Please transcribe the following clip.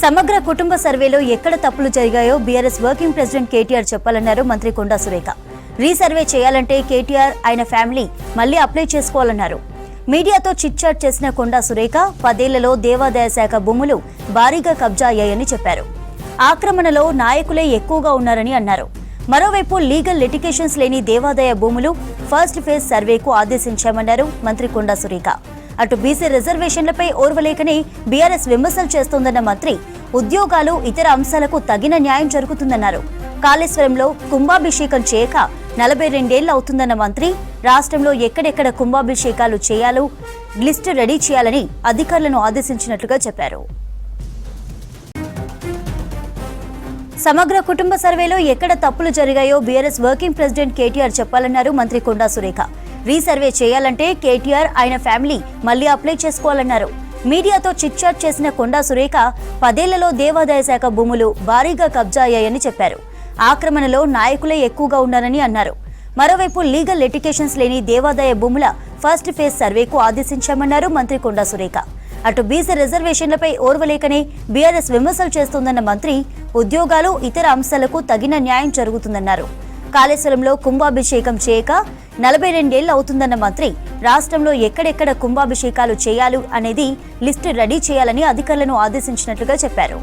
సమగ్ర కుటుంబ సర్వేలో ఎక్కడ తప్పులు జరిగాయో బీఆర్ఎస్ వర్కింగ్ ప్రెసిడెంట్ కేటీఆర్ చెప్పాలన్నారు మంత్రి కొండా సురేఖ. రీసర్వే చేయాలంటే కేటీఆర్ ఆయన ఫ్యామిలీ మళ్ళీ అప్లై చేసుకోవాలన్నారు. మీడియాతో చిట్చాట్ చేసిన కొండా సురేఖ పదేళ్ళలో దేవాదాయ శాఖ భూములు భారీగా కబ్జా అయ్యాయని చెప్పారు. ఆక్రమణలో నాయకులే ఎక్కువగా ఉన్నారని అన్నారు. మరోవైపు లీగల్ లిటికేషన్స్ లేని దేవాదాయ భూములు ఫస్ట్ ఫేజ్ సర్వేకు ఆదేశించామన్నారు మంత్రి కొండా సురేఖ. అటు బీసీ రిజర్వేషన్లపై ఓర్వలేకనే బీఆర్ఎస్ విమర్శలు చేస్తోందన్న మంత్రి ఉద్యోగాలు ఇతర అంశాలకు తగిన న్యాయం జరుగుతుందన్నారు. కాళేశ్వరంలో కుంభాభిషేకం చేయక నలభై రెండేళ్ళు అవుతుందన్న మంత్రి రాష్ట్రంలో ఎక్కడెక్కడ కుంభాభిషేకాలు చేయాలో లిస్టు రెడీ చేయాలని అధికారులను ఆదేశించినట్లుగా చెప్పారు. సమగ్ర కుటుంబ సర్వేలో ఎక్కడ తప్పులు జరిగాయో బీఆర్ఎస్ వర్కింగ్ ప్రెసిడెంట్ కేటీఆర్ చెప్పాలన్నారు మంత్రి కొండా సురేఖ. రీసర్వే చేయాలంటే కేటీఆర్ ఆయన ఫ్యామిలీ మళ్ళీ అప్లై చేసుకోవాలన్నారు. మీడియాతో చిట్చాట్ చేసిన కొండా సురేఖ పదేళ్ళలో దేవాదాయ శాఖ భూములు భారీగా కబ్జా అయ్యాయని చెప్పారు. ఆక్రమణలో నాయకులే ఎక్కువగా ఉన్నారని అన్నారు. మరోవైపు లీగల్ ఎడ్యుకేషన్స్ లేని దేవాదాయ భూముల ఫస్ట్ ఫేజ్ సర్వేకు ఆదేశించామన్నారు మంత్రి కొండా సురేఖ. అటు బీసీ రిజర్వేషన్లపై ఓర్వలేకనే బీఆర్ఎస్ విమర్శలు చేస్తోందన్న మంత్రి ఉద్యోగాలు ఇతర అంశాలకు తగిన న్యాయం జరుగుతుందన్నారు. కాళేశ్వరంలో కుంభాభిషేకం చేయక నలభై రెండేళ్ళు అవుతుందన్న మంత్రి రాష్ట్రంలో ఎక్కడెక్కడ కుంభాభిషేకాలు చేయాలి అనేది లిస్టు రెడీ చేయాలని అధికారులను ఆదేశించినట్లుగా చెప్పారు.